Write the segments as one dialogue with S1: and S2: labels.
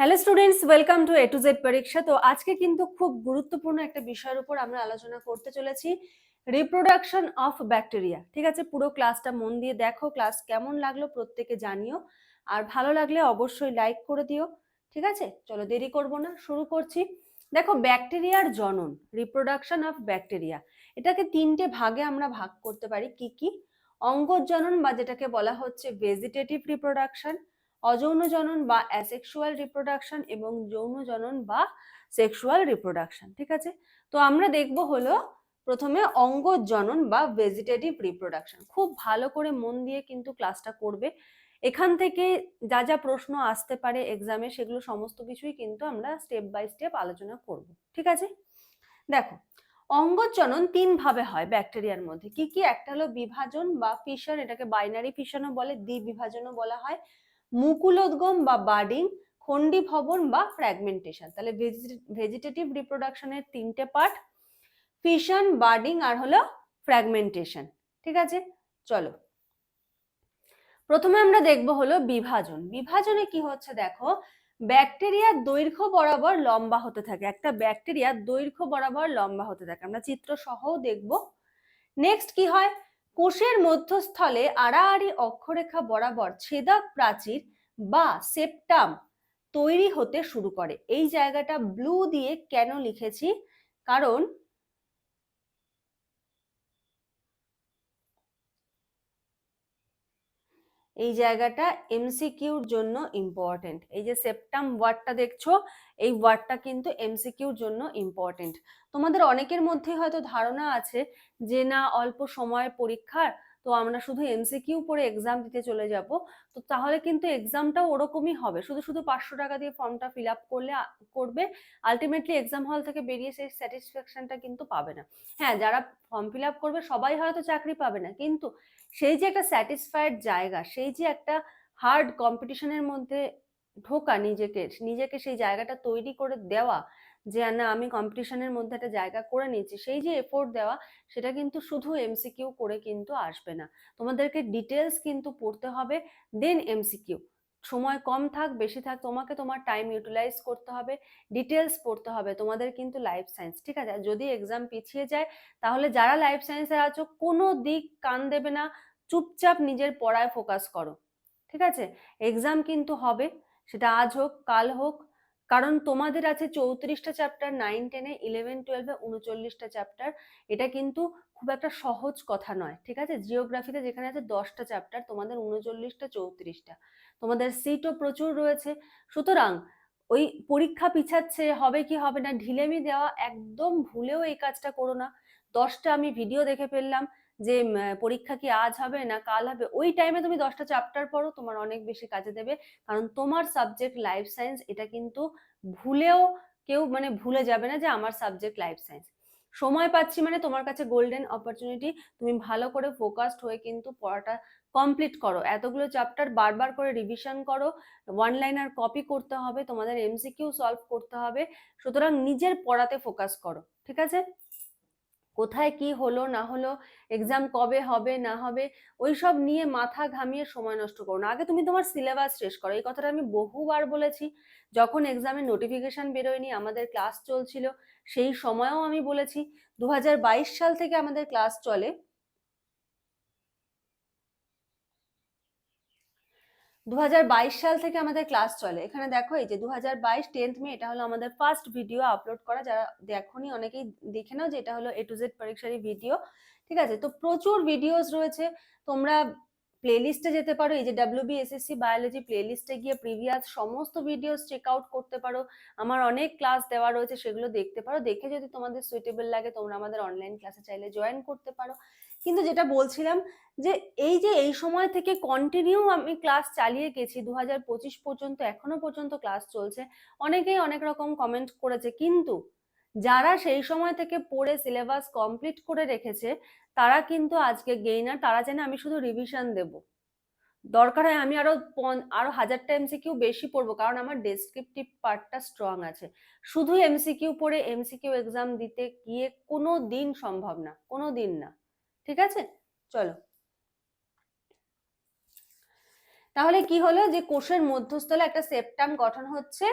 S1: Hello students welcome to A to Z পরীক্ষা তো আজকে কিন্তু খুব গুরুত্বপূর্ণ একটা বিষয়ের উপর আমরা আলোচনা করতে চলেছি। রিপ্রোডাকশন অফ ব্যাকটেরিয়া ঠিক আছে, পুরো ক্লাসটা মন দিয়ে দেখো ক্লাস কেমন লাগল প্রত্যেকে জানিও। আর ভালো লাগলে অবশ্যই লাইক করে দিও। ঠিক আছে, চলো দেরি করব না, শুরু করছি। দেখো ব্যাকটেরিয়ার জনন রিপ্রোডাকশন অফ ব্যাকটেরিয়া এটাকে তিনটে ভাগে আমরা ভাগ করতে পারি, কি কি? অঙ্গজনন বা যেটাকে বলা হচ্ছে ভেজিটেটিভ রিপ্রোডাকশন অযৌন জনন বা অ্যাসেক্সুয়াল রিপ্রোডাকশন এবং যৌন জনন বা সেক্সুয়াল রিপ্রোডাকশন ঠিক আছে? তো আমরা দেখব হলো প্রথমে অঙ্গজনন বা ভেজিটেটিভ রিপ্রোডাকশন খুব ভালো করে মন দিয়ে কিন্তু ক্লাসটা করবে। এখান থেকে যা যা প্রশ্ন আসতে পারে এক্সামে সেগুলো সমস্ত কিছুই কিন্তু আমরা স্টেপ বাই স্টেপ আলোচনা করব, ঠিক আছে? দেখো, অঙ্গজনন তিন ভাবে হয় ব্যাকটেরিয়ার মধ্যে। কি কি? একটা হলো বিভাজন বা ফিশন এটাকে বাইনারি ফিশনও বলে, দ্বিবিভাজনও বলা হয়। মুকুলোদ্গম বা খন্ডি ভবন বা ফ্র্যাগমেন্টেশন। তাহলে ভেজিটেটিভ রিপ্রোডাকশনের তিনটে পার্ট, ফিশন, বার্ডিং আর হলো ফ্র্যাগমেন্টেশন। ঠিক আছে? চলো। প্রথমে আমরা দেখব হলো বিভাজন। বিভাজনে কি হচ্ছে দেখো, ব্যাকটেরিয়ার দৈর্ঘ্য বরাবর লম্বা হতে থাকে। একটা ব্যাকটেরিয়ার দৈর্ঘ্য বরাবর লম্বা হতে থাকে। আমরা চিত্র সহও দেখব। নেক্সট কি হয়? কোষের মধ্যস্থলে আড়াআড়ি অক্ষরেখা বরাবর ছেদক প্রাচীর বা সেপ্টাম তৈরি হতে শুরু করে। এই জায়গাটা ব্লু দিয়ে কেন লিখেছি? কারণ এই জায়গাটা এমসিকিউর জন্য ইম্পর্টেন্ট এই যে সেপ্টাম ওয়ার্ডটা দেখছ, এই ওয়ার্ডটা কিন্তু এমসিকিউর জন্য ইম্পর্টেন্ট তোমাদের অনেকের মধ্যে হয়তো ধারণা আছে যে না, অল্প সময় পরীক্ষার তো আমরা শুধু এমসিকিউ পড়ে এক্সাম দিতে চলে যাব। তো তাহলে কিন্তু এক্সামটাও ওরকমই হবে। শুধু শুধু পাঁচশো টাকা দিয়ে ফর্মটা ফিল আপ করলে, করবে আলটিমেটলি এক্সাম হল থেকে বেরিয়ে সেই স্যাটিসফ্যাকশনটা কিন্তু পাবে না। হ্যাঁ যারা ফর্ম ফিল আপ করবে, সবাই হয়তো চাকরি পাবে না, কিন্তু সেই যে একটা স্যাটিসফাইড জায়গা, সেই যে একটা হার্ড কম্পিটিশনের মধ্যে ঢোকা নিজেকে নিজেকে সেই জায়গাটা তৈরি করে দেওয়া যে না, আমি কম্পিটিশনের মধ্যে একটা জায়গা করে নিয়েছি, সেই যে এফোর্ট দেওয়া, সেটা কিন্তু শুধু এমসিকিউ করে কিন্তু আসবে না। তোমাদেরকে ডিটেলস কিন্তু পড়তে হবে দেন এমসিকিউ সময় কম থাক, বেশি থাক, তোমাকে তোমার টাইম ইউটিলাইজ করতে হবে ডিটেলস পড়তে হবে, তোমাদের কিন্তু লাইফ সায়েন্স ঠিক আছে? যদি এক্সাম পিছিয়ে যায়, তাহলে যারা লাইফ সায়েন্সে আছো, কোনো দিক কান দেবে না, চুপচাপ নিজের পড়ায় ফোকাস করো, ঠিক আছে? এক্সাম কিন্তু হবে, সেটা আজ হোক, কাল হোক কারণ তোমাদের আছে চৌত্রিশটা চ্যাপ্টার নাইন টেনে ইলেভেন টুয়েলভে উনচল্লিশটা চ্যাপ্টার এটা কিন্তু খুব একটা সহজ কথা নয়, ঠিক আছে? জিওগ্রাফিতে যেখানে আছে দশটা চ্যাপ্টার তোমাদের উনচল্লিশটা, চৌত্রিশটা। তোমাদের সিটও প্রচুর রয়েছে। সুতরাং ওই পরীক্ষা পিছাচ্ছে, হবে কি হবে না, ঢিলেমি দেওয়া একদম ভুলেও এই কাজটা করো না। দশটা আমি ভিডিও দেখে ফেললাম। যে পরীক্ষা কি আজ হবে না কাল হবে, ওই টাইমে তুমি দশটা চ্যাপ্টার পড়ো, তোমার অনেক বেশি কাজে দেবে। কারণ তোমার সাবজেক্ট লাইফ সায়েন্স এটা কিন্তু ভুলেও কেউ মানে ভুলে যাবে না যে আমার সাবজেক্ট লাইফ সায়েন্স সময় পাচ্ছি মানে তোমার কাছে গোল্ডেন অপরচুনিটি তুমি ভালো করে ফোকাসড হয়ে কিন্তু পড়াটা কমপ্লিট করো। এতগুলো চ্যাপ্টার বারবার করে রিভিশন করো ওয়ান লাইনার কপি করতে হবে, তোমাদের এমসিকিউ সলভ করতে হবে, সুতরাং নিজের পড়াতে ফোকাস করো, ঠিক আছে? কোথায় কি হলো, না হলো এক্সাম কবে হবে, না হবে ওই সব নিয়ে মাথা ঘামিয়ে সময় নষ্ট করো না। আগে তুমি তোমার সিলেবাস শেষ করো। এই কথাটা আমি বহুবার বলেছি। যখন এক্সামের নোটিফিকেশান বেরোয়নি, আমাদের ক্লাস চলছিল, সেই সময়ও আমি বলেছি। দু হাজার বাইশ সাল থেকে আমাদের ক্লাস চলে। দু হাজার বাইশ সাল থেকে আমাদের ক্লাস চলে। এখানে দেখো এই যে দু হাজার বাইশ টেন্থ মে এটা হলো আমাদের ফার্স্ট ভিডিও আপলোড করা। যারা দেখনি, অনেকেই দেখে নাও যে এটা হলো এ টু জেড পরীক্ষারই ভিডিও ঠিক আছে? তো প্রচুর ভিডিওস রয়েছে। তোমরা প্লেলিস্টে যেতে পারো। এই যে ডাব্লিউবি বায়োলজি প্লেলিস্টে গিয়ে প্রিভিয়াস সমস্ত ভিডিওস চেক আউট করতে পারো। আমার অনেক ক্লাস দেওয়া রয়েছে, সেগুলো দেখতে পারো। দেখে যদি তোমাদের সুইটেবল লাগে, তোমরা আমাদের অনলাইন ক্লাসে চাইলে জয়েন করতে পারো। কিন্তু যেটা বলছিলাম যে এই যে এই সময় থেকে কন্টিনিউ আমি ক্লাস চালিয়ে গেছি দু হাজার পঁচিশ পর্যন্ত, এখনও পর্যন্ত ক্লাস চলছে। অনেকেই অনেক রকম কমেন্ট করেছে, কিন্তু যারা সেই সময় থেকে পড়ে সিলেবাস কমপ্লিট করে রেখেছে, তারা কিন্তু আজকে গেইনার তারা যেন আমি শুধু রিভিশন দেব। দরকার হয় আমি আরও আরও হাজারটা এমসিকিউ বেশি পড়ব, কারণ আমার ডেসক্রিপটিভ পার্টটা স্ট্রং আছে। শুধু এমসিকিউ পড়ে এমসিকিউ এক্সাম দিতে গিয়ে কোনো দিন সম্ভব না কোনো দিন না। ঠিক আছে? চলো। তাহলে কি হলো যে কোষের মধ্যস্থলে একটা সেপ্টাম গঠন হচ্ছে,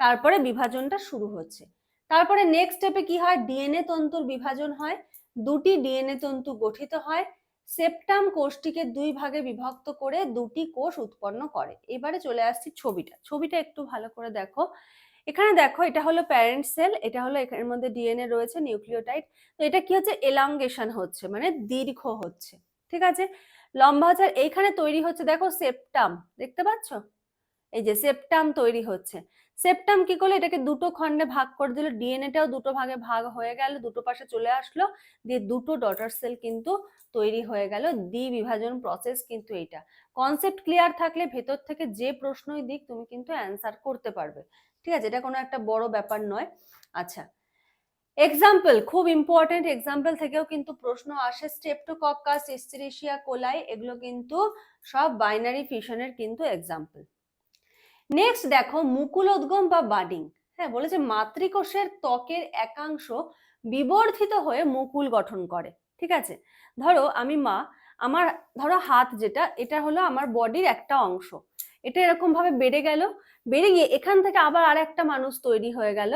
S1: তারপরে বিভাজনটা শুরু হচ্ছে। তারপরে নেক্সট স্টেপে কি হয়? ডিএনএ তন্তুর বিভাজন হয়, দুটি ডিএনএ তন্তু গঠিত হয়, সেপ্টাম কোষটিকে দুই ভাগে বিভক্ত করে দুটি কোষ উৎপন্ন করে। এবারে চলে আসছি ছবিটা। ছবিটা একটু ভালো করে দেখো। এখানে দেখো এটা হলো প্যারেন্ট সেল এটা হলো এখানের মধ্যে ডিএনএ রয়েছে নিউক্লিওটাইড তো এটা কি হচ্ছে? এলাঙ্গেশন হচ্ছে মানে দীর্ঘ হচ্ছে, ঠিক আছে? লম্বা হচ্ছে এইখানে তৈরি হচ্ছে, দেখো সেপ্টাম দেখতে পাচ্ছ? এই যে সেপ্টাম তৈরি হচ্ছে। সেপ্টাম কি করল? এটাকে দুটো খণ্ডে ভাগ করে দিল ডিএনএটাও দুটো ভাগে ভাগ হয়ে গেল, দুটো পাশে চলে আসলো, দিয়ে দুটো ডটার সেল কিন্তু তৈরি হয়ে গেল দ্বি বিভাজন প্রসেস কিন্তু এইটা। কনসেপ্ট ক্লিয়ার থাকলে ভেতর থেকে যে প্রশ্নই দিক, তুমি কিন্তু অ্যান্সার করতে পারবে। ঠিক আছে? এটা কোনো একটা বড় ব্যাপার নয়। আচ্ছা। এক্সাম্পল খুব ইম্পর্টেন্ট এক্সাম্পল থেকেও কিন্তু প্রশ্ন আসে। স্টেপটোকক্কাস এস্টেরেশিয়া কোলাই এগুলো কিন্তু সব বাইনারি ফিশনের কিন্তু এক্সাম্পল নেক্সট দেখো, মুকুলোদ্গম বা বাডিং হ্যাঁ বলেছে মাতৃকোষের ত্বকের একাংশ বিবর্ধিত হয়ে মুকুল গঠন করে। ঠিক আছে? ধরো, আমি মা, আমার, ধরো হাত যেটা, এটা হলো আমার বডির একটা অংশ। এটা এরকম ভাবে বেড়ে গেল। বেড়ে গিয়ে এখান থেকে আবার আর একটা মানুষ তৈরি হয়ে গেল।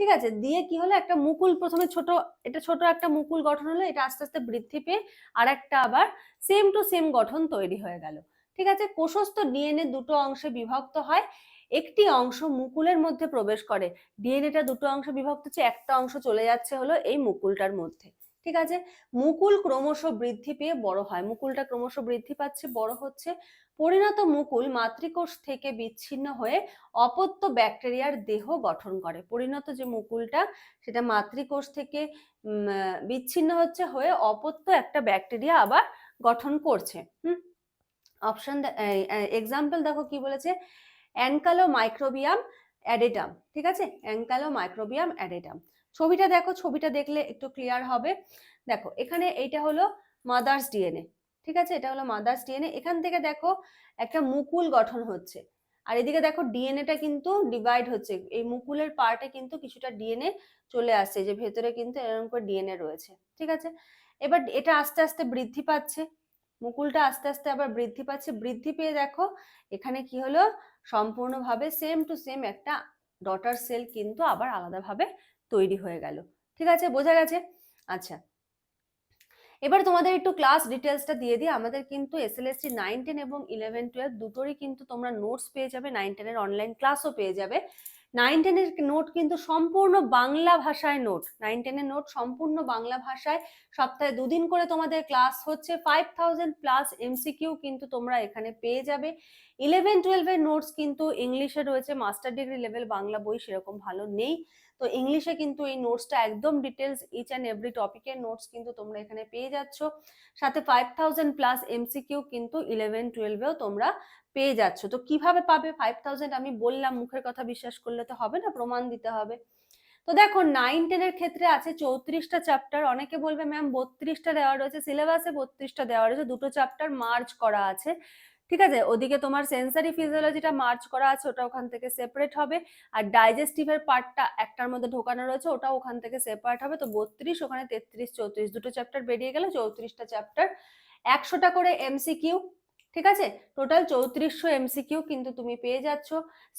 S1: ঠিক আছে? দিয়ে কি হলো? একটা মুকুল প্রথমে ছোট, এটা ছোট একটা মুকুল গঠন হলো, এটা আস্তে আস্তে বৃদ্ধি পেয়ে আর একটা আবার সেম টু সেম গঠন তৈরি হয়ে গেল। ঠিক আছে? কোষস্থ ডিএনএ দুটো অংশে বিভক্ত হয়। একটি অংশ মুকুলের মধ্যে প্রবেশ করে। ডিএনএটা দুটো অংশে বিভক্ত হচ্ছে, একটা অংশ চলে যাচ্ছে হলো এই মুকুলটার মধ্যে। ঠিক আছে? মুকুল ক্রমশ বৃদ্ধি পেয়ে বড় হয়। মুকুলটা ক্রমশ বৃদ্ধি পাচ্ছে, বড় হচ্ছে। পরিণত মুকুল মাতৃকোষ থেকে বিচ্ছিন্ন হয়ে অপত্য ব্যাকটেরিয়ার দেহ গঠন করে। পরিণত যে মুকুলটা, সেটা মাতৃকোষ থেকে বিচ্ছিন্ন হচ্ছে, হয়ে অপত্য একটা ব্যাকটেরিয়া আবার গঠন করছে। হুম? অপশন এক্সাম্পল দেখো কি বলেছে? অ্যানকালো মাইক্রোবিয়াম অ্যাডেটাম, ঠিক আছে? অ্যানকালো মাইক্রোবিয়াম অ্যাডেটাম। ছবিটা দেখো, ছবিটা দেখলে একটু ক্লিয়ার হবে। দেখো, এখানে এইটা হলো মাদার্স ডিএনএ ঠিক আছে? এটা হলো মাদার্স ডিএনএ এখান থেকে দেখো একটা মুকুল গঠন হচ্ছে। আর এদিকে দেখো ডিএনএটা কিন্তু ডিভাইড হচ্ছে। এই মুকুলের পার্টে কিন্তু কিছুটা ডিএনএ চলে আসছে, যে ভেতরে কিন্তু এরকম করে ডিএনএ রয়েছে, ঠিক আছে? এবার এটা আস্তে আস্তে বৃদ্ধি পাচ্ছে। মুকুলটা আস্তে আস্তে আবার বৃদ্ধি পাচ্ছে। বৃদ্ধি পেয়ে দেখো এখানে কি হলো? সম্পূর্ণভাবে সেম টু সেম একটা ডটার সেল কিন্তু আবার আলাদাভাবে তৈরি হয়ে গেল। ঠিক আছে? বোঝা গেছে? আচ্ছা। এবার তোমাদের একটু ক্লাস ডিটেলসটা দিয়ে দিই। আমাদের কিন্তু S L SC nine ten এবং ইলেভেন টুয়েলভ দুটোরই কিন্তু তোমরা নোটস পেয়ে যাবে। নাইন টেনের অনলাইন ক্লাসও পেয়ে যাবে। নাইন টেনের নোট কিন্তু সম্পূর্ণ বাংলা ভাষায় নোট নাইন টেনের নোট সম্পূর্ণ বাংলা ভাষায়। সপ্তাহে দুদিন করে তোমাদের ক্লাস হচ্ছে। ফাইভ থাউজেন্ড প্লাস এমসিকিউ কিন্তু তোমরা এখানে পেয়ে যাবে। ইলেভেন টুয়েলভের নোটস কিন্তু ইংলিশে রয়েছে। মাস্টার ডিগ্রি লেভেল বাংলা বই সেরকম ভালো নেই। তো ইংলিশে কিন্তু এই নোটসটা একদম ডিটেলস ইচ অ্যান্ড এভরি টপিকের নোটস কিন্তু তোমরা এখানে পেয়ে যাচ্ছ। সাথে ফাইভ থাউজেন্ড প্লাস এমসিকিউ কিন্তু ইলেভেন টুয়েলভেও তোমরা পেয়ে যাচ্ছ। তো কীভাবে পাবে? ফাইভ থাউজেন্ড আমি বললাম, মুখের কথা বিশ্বাস করলে তো হবে না, প্রমাণ দিতে হবে। তো দেখো নাইন টেনের ক্ষেত্রে আছে চৌত্রিশটা চ্যাপ্টার অনেকে বলবে ম্যাম বত্রিশটা দেওয়া রয়েছে সিলেবাসে বত্রিশটা দেওয়া রয়েছে, দুটো চ্যাপ্টার মার্চ করা আছে। ঠিক আছে? ওদিকে তোমার সেন্সারি ফিজিওলজিটা মার্চ করা আছে, ওটা ওখান থেকে সেপারেট হবে। আর ডাইজেস্টিভের পার্টটা একটার মধ্যে ঢোকানো রয়েছে ওটা ওখান থেকে সেপারেট হবে। তো বত্রিশ, ওখানে তেত্রিশ, চৌত্রিশ, দুটো চ্যাপ্টার বেরিয়ে গেলে, চৌত্রিশটা চ্যাপ্টার একশোটা করে এমসিকিউ ঠিক আছে? টোটাল চৌত্রিশশো এমসিকিউ কিন্তু তুমি পেয়ে যাচ্ছ।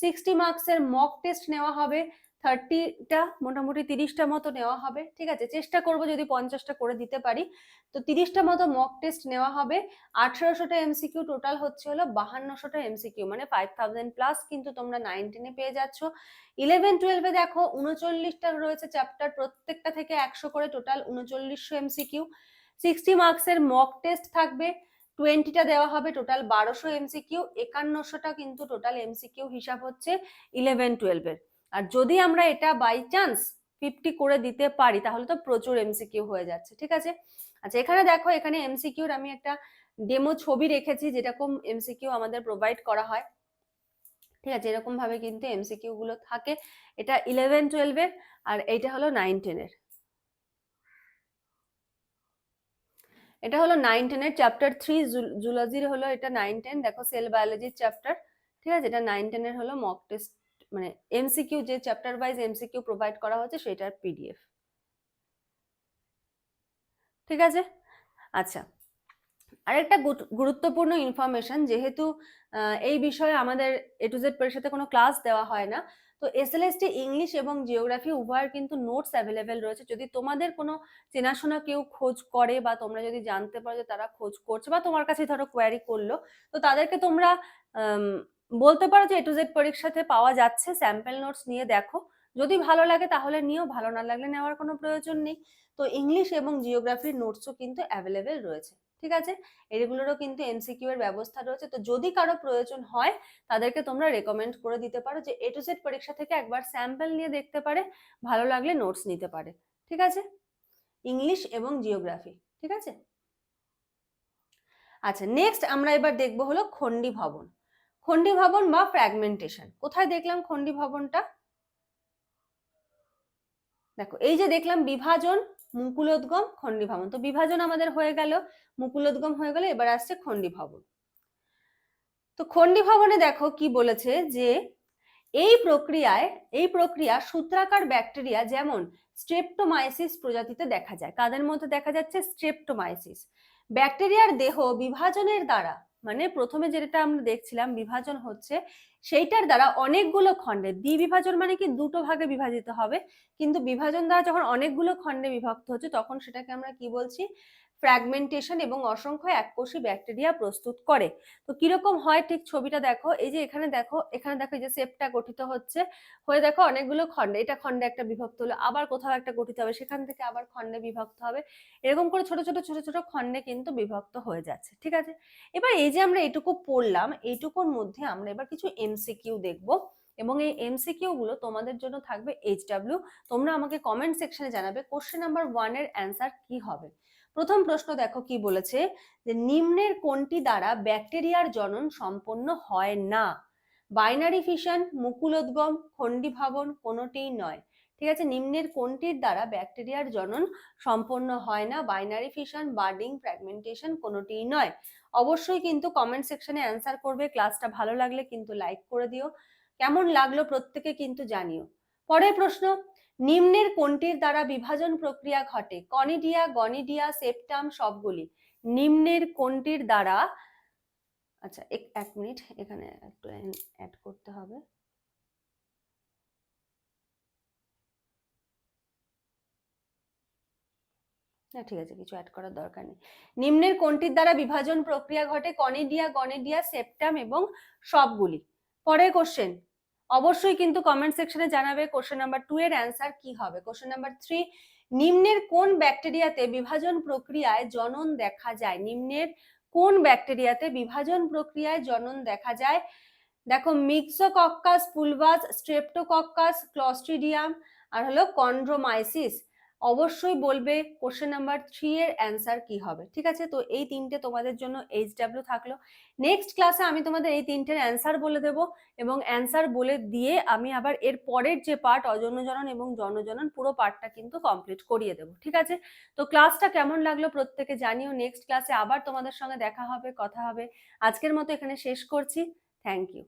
S1: সিক্সটি মার্কসের মক টেস্ট নেওয়া হবে থার্টিটা মোটামুটি তিরিশটা মতো নেওয়া হবে, ঠিক আছে? চেষ্টা করব যদি পঞ্চাশটা করে দিতে পারি। তো তিরিশটা মতো মক টেস্ট নেওয়া হবে, আঠেরোশোটা এমসিকিউ টোটাল হচ্ছে হলো বাহান্নশোটা এমসিকিউ মানে ফাইভ থাউজেন্ড প্লাস কিন্তু তোমরা নাইনটিনে পেয়ে যাচ্ছ। ইলেভেন টুয়েলভে দেখো, উনচল্লিশটা রয়েছে চ্যাপ্টার প্রত্যেকটা থেকে একশো করে টোটাল উনচল্লিশশো এমসিকিউ সিক্সটি মার্কসের মক টেস্ট থাকবে। টোয়েন্টিটা দেওয়া হবে টোটাল বারোশো এমসিকিউ একান্নশোটা কিন্তু টোটাল এমসিকিউ হিসাব হচ্ছে ইলেভেন টুয়েলভের আর যদি আমরা এটা বাই চান্স ফিফটি করে দিতে পারি, তাহলে তো প্রচুর এমসিকিউ হয়ে যাচ্ছে, ঠিক আছে? আচ্ছা এখানে দেখো, এখানে এমসিকিউর আমি একটা ডেমো ছবি রেখেছি যেরকম এমসিকিউ আমাদের প্রোভাইড করা হয়। ঠিক আছে, এরকম ভাবে কিন্তু এমসিকিউ গুলো থাকে। এটা ইলেভেন টুয়েলভের আর এইটা হলো নাইন টেনের এটা হলো নাইন টেনের চ্যাপ্টার থ্রি জুলজির হলো এটা নাইন টেন দেখো সেল বায়োলজির চ্যাপ্টার ঠিক আছে? এটা নাইন টেনের হলো মক টেস্ট মানে এমসিকিউ যে চ্যাপ্টার ওয়াইজ এমসিকিউ প্রোভাইড করা হচ্ছে সেটার পিডিএফ ঠিক আছে? আচ্ছা আরেকটা গুরুত্বপূর্ণ ইনফরমেশন যেহেতু এই বিষয়ে আমাদের এ টু জেড পরীক্ষাতে কোনো ক্লাস দেওয়া হয় না তো এসএলএসটি ইংলিশ এবং জিওগ্রাফি উভয়ের কিন্তু নোটস অ্যাভেলেবেল রয়েছে। যদি তোমাদের কোনো চেনাশোনা কেউ খোঁজ করে বা তোমরা যদি জানতে পারো যে তারা খোঁজ করছে বা তোমার কাছে ধরো কোয়ারি করল, তো তাদেরকে তোমরা বলতে পারো যে এ টু জেড পরীক্ষাতে পাওয়া যাচ্ছে। স্যাম্পেল নোটস নিয়ে দেখো। যদি ভালো লাগে তাহলে নিও, ভালো না লাগলে নেওয়ার কোনো প্রয়োজন নেই। তো ইংলিশ এবং জিওগ্রাফির নোটসও কিন্তু অ্যাভেলেবেল রয়েছে। ঠিক আছে? এগুলোরও কিন্তু এমসিকিউ এর ব্যবস্থা রয়েছে। তো যদি কারও প্রয়োজন হয়, তাদেরকে তোমরা রেকমেন্ড করে দিতে পারো যে এ টু জেড পরীক্ষা থেকে একবার স্যাম্পল নিয়ে দেখতে পারে, ভালো লাগলে নোটস নিতে পারে। ঠিক আছে? ইংলিশ এবং জিওগ্রাফি ঠিক আছে? আচ্ছা নেক্সট আমরা এবার দেখব হলো খন্ডি ভবন। খন্ডি ভবন বা ফ্র্যাগমেন্টেশন কোথায় দেখলাম খন্ডি ভবনটা? দেখো, এই যে দেখলাম বিভাজন মুকুলোদ্গম খন্ডি ভবন তো বিভাজন আমাদের হয়ে গেল, মুকুলোদ্গম হয়ে গেল, এবার আসছে খন্ডি ভবন তো খন্ডি ভবনে দেখো কি বলেছে যে, এই প্রক্রিয়ায়, এই প্রক্রিয়া সূত্রাকার ব্যাকটেরিয়া যেমন স্ট্রেপ্টোমাইসিস প্রজাতিতে দেখা যায়, কাদের মধ্যে দেখা যাচ্ছে? স্ট্রেপ্টোমাইসিস। ব্যাকটেরিয়ার দেহ বিভাজনের দ্বারা মানে প্রথমে যেটা আমরা দেখছিলাম, বিভাজন হচ্ছে সেইটার দ্বারা অনেকগুলো খণ্ডে, দ্বিবিভাজন মানে কি দুটো ভাগে বিভাজিত হবে। কিন্তু বিভাজন দ্বারা যখন অনেকগুলো খণ্ডে বিভক্ত হচ্ছে, তখন সেটাকে আমরা কি বলছি? ফ্র্যাগমেন্টেশন এবং অসংখ্য এককোষী ব্যাকটেরিয়া প্রস্তুত করে। তো কীরকম হয় ঠিক ছবিটা দেখো? এই যে এখানে দেখো এখানে দেখো যে সেপটা গঠিত হচ্ছে। হয়ে দেখো অনেকগুলো খণ্ডে, এটা খণ্ডে একটা বিভক্ত হলো, আবার কোথাও একটা গঠিত হবে, সেখান থেকে আবার খণ্ডে বিভক্ত হবে। এরকম করে ছোট ছোট ছোট ছোট খণ্ডে কিন্তু বিভক্ত হয়ে যাচ্ছে, ঠিক আছে? এবার এই যে আমরা এটুকু পড়লাম, এইটুকুর মধ্যে আমরা এবার কিছু এমসিকিউ দেখব। এবং এই এমসিকিউ গুলো তোমাদের জন্য থাকবে এইচ ডাব্লিউ তোমরা আমাকে কমেন্ট সেকশনে জানাবে কোশ্চেন নাম্বার ওয়ানের অ্যান্সার কি হবে? প্রথম প্রশ্ন দেখো কি বলেছে যে নিম্নের কোনটি দ্বারা ব্যাকটেরিয়ার জনন সম্পন্ন হয় না? বাইনারি ফিশন মুকুলোদ্গম খণ্ডীভাবন কোনোটিই নয়। ঠিক আছে? নিম্নের কোনটির দ্বারা ব্যাকটেরিয়ার জনন সম্পন্ন হয় না? বাইনারি ফিশন, বার্ডিং, ফ্র্যাগমেন্টেশন কোনোটিই নয়। অবশ্যই কিন্তু কমেন্ট সেকশনে অ্যান্সার করবে। ক্লাসটা ভালো লাগলে কিন্তু লাইক করে দিও। কেমন লাগল প্রত্যেকে কিন্তু জানিও। পরের প্রশ্ন নিম্নের কোনটির দ্বারা বিভাজন প্রক্রিয়া ঘটে? কনিডিয়া, গনিডিয়া, সেপ্টাম সবগুলি। নিম্নের কোনটির দ্বারা আচ্ছা এক মিনিট, এখানে একটু অ্যাড করতে হবে। না, ঠিক আছে, কিছু অ্যাড করার দরকার নেই। নিম্নের কোনটির দ্বারা বিভাজন প্রক্রিয়া ঘটে? কনিডিয়া, গনিডিয়া, সেপ্টাম এবং সবগুলি। পরের কোশ্চেন অবশ্যই কিন্তু কমেন্ট সেকশনে জানাবে কোশ্চেন নাম্বার টু এর অ্যান্সার কি হবে। কোশ্চেন নাম্বার থ্রি নিম্নের কোন ব্যাকটেরিয়াতে বিভাজন প্রক্রিয়ায় জনন দেখা যায়? নিম্নের কোন ব্যাকটেরিয়াতে বিভাজন প্রক্রিয়ায় জনন দেখা যায়? দেখো মিক্সোকক্কাস পুলভাস স্ট্রেপ্টোকক্কাস ক্লস্ট্রিডিয়াম আর হলো কন্ড্রোমাইসিস অবশ্যই বলবে কোশ্চেন নাম্বার থ্রি এর অ্যান্সার কি হবে, ঠিক আছে? তো এই তিনটে তোমাদের জন্য এইচ ডাব্লিউ থাকল। নেক্সট ক্লাসে আমি তোমাদের এই তিনটের অ্যান্সার বলে দেব এবং অ্যান্সার বলে দিয়ে আমি আবার এর পরের যে পার্ট অজন্যজনন এবং জনজনন পুরো পার্টটা কিন্তু কমপ্লিট করিয়ে দেবো, ঠিক আছে? তো ক্লাসটা কেমন লাগল প্রত্যেকে জানিও। নেক্সট ক্লাসে আবার তোমাদের সঙ্গে দেখা হবে, কথা হবে। আজকের মতো এখানে শেষ করছি। Thank you